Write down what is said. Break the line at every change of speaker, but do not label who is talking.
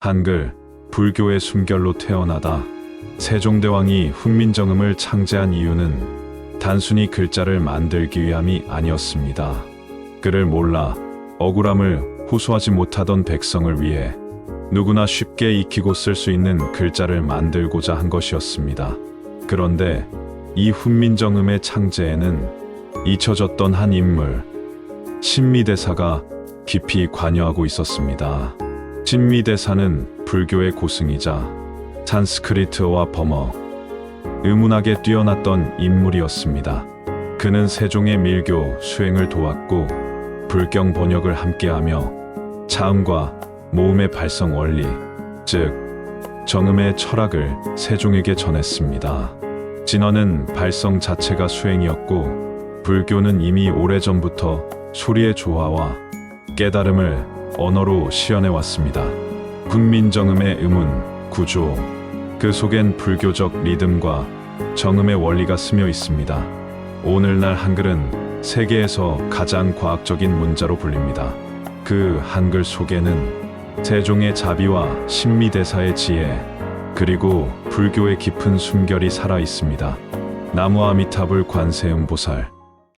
한글, 불교의 숨결로 태어나다 세종대왕이 훈민정음을 창제한 이유는 단순히 글자를 만들기 위함이 아니었습니다. 글을 몰라 억울함을 호소하지 못하던 백성을 위해 누구나 쉽게 익히고 쓸 수 있는 글자를 만들고자 한 것이었습니다. 그런데 이 훈민정음의 창제에는 잊혀졌던 한 인물, 신미대사가 깊이 관여하고 있었습니다. 신미대사는 불교의 고승이자 산스크리트어와 범어, 의문학에 뛰어났던 인물이었습니다. 그는 세종의 밀교 수행을 도왔고 불경 번역을 함께하며 차음과 모음의 발성 원리, 즉 정음의 철학을 세종에게 전했습니다. 진언은 발성 자체가 수행이었고 불교는 이미 오래전부터 소리의 조화와 깨달음을 언어로 시연해 왔습니다. 군민정음의 음운, 구조, 그 속엔 불교적 리듬과 정음의 원리가 스며 있습니다. 오늘날 한글은 세계에서 가장 과학적인 문자로 불립니다. 그 한글 속에는 세종의 자비와 신미대사의 지혜, 그리고 불교의 깊은 숨결이 살아 있습니다. 나무 아미타불 관세음보살